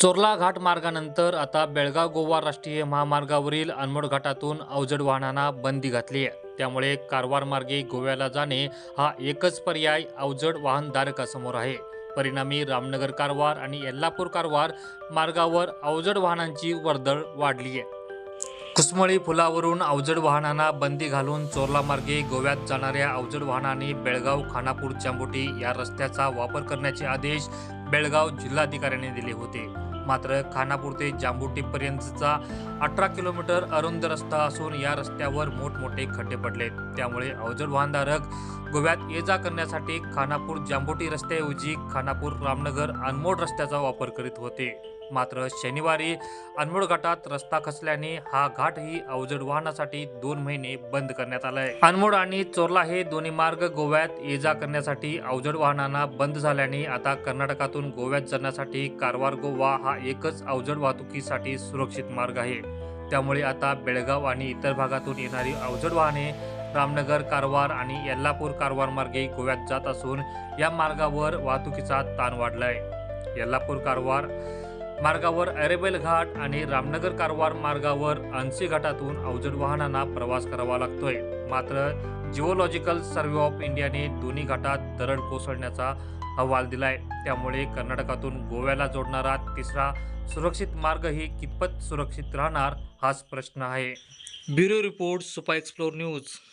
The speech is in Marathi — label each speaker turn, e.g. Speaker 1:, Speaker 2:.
Speaker 1: चोरला घाट मार्गानंतर आता बेळगाव गोवा राष्ट्रीय महामार्गावरील अनमोड घाटातून अवजड वाहनांना बंदी घातली आहे. त्यामुळे कारवार मार्गे गोव्याला जाणे हा एकच पर्याय अवजड वाहनधारकासमोर आहे. परिणामी रामनगर कारवार आणि यल्लापूर कारवार मार्गावर अवजड वाहनांची वर्दळ वाढली आहे. कुसमळी पुलावरून अवजड वाहनांना बंदी घालून चोरला मार्गे गोव्यात जाणाऱ्या अवजड वाहनांनी बेळगाव खानापूर चांबोटी या रस्त्याचा वापर करण्याचे आदेश बेळगाव जिल्हाधिकाऱ्यांनी दिले होते. मात्र खानापूर ते जांबुटीपर्यंतचा अठरा किलोमीटर अरुंद रस्ता असून या रस्त्यावर मोठमोठे खड्डे पडले. त्यामुळे अवजड वाहनधारक गोव्यात ये जा करण्यासाठी खानापूर जांबोटी रस्त्याऐवजी खानापूर रामनगर अनमोड रस्त्याचा वापर करीत होते. मात्र शनिवारी अनमोड घाटात रस्ता खचल्याने हा घाटही अवजड वाहनासाठी दोन महिने बंद करण्यात आलाय. अनमोड आणि चोरला हे दोन्ही मार्ग गोव्यात ये जा करण्यासाठी अवजड वाहनांना बंद झाल्याने आता कर्नाटकातून गोव्यात जाण्यासाठी कारवार गोवा हा एकच अवजड वाहतुकीसाठी सुरक्षित मार्ग आहे. त्यामुळे आता बेळगाव आणि इतर भागातून येणारी अवजड वाहने रामनगर कारवार आणि यल्लापूर कारवार मार्गे गोव्यात जात असून या मार्गावर वाहतुकीचा ताण वाढलाय. यल्लापूर कारवार मार्गावर अरेबेल घाट आणि रामनगर कारवार मार्गावर अन्सी घाटातून अवजड वाहनांना प्रवास करावा लागतोय. मात्र जिओलॉजिकल सर्व्हे ऑफ इंडियाने दोन्ही घाटात दरड कोसळण्याचा अहवाल दिलाय. त्यामुळे कर्नाटकातून गोव्याला जोडणारा तिसरा सुरक्षित मार्गही कितपत सुरक्षित राहणार हाच प्रश्न आहे. Bureau report Supa explore news.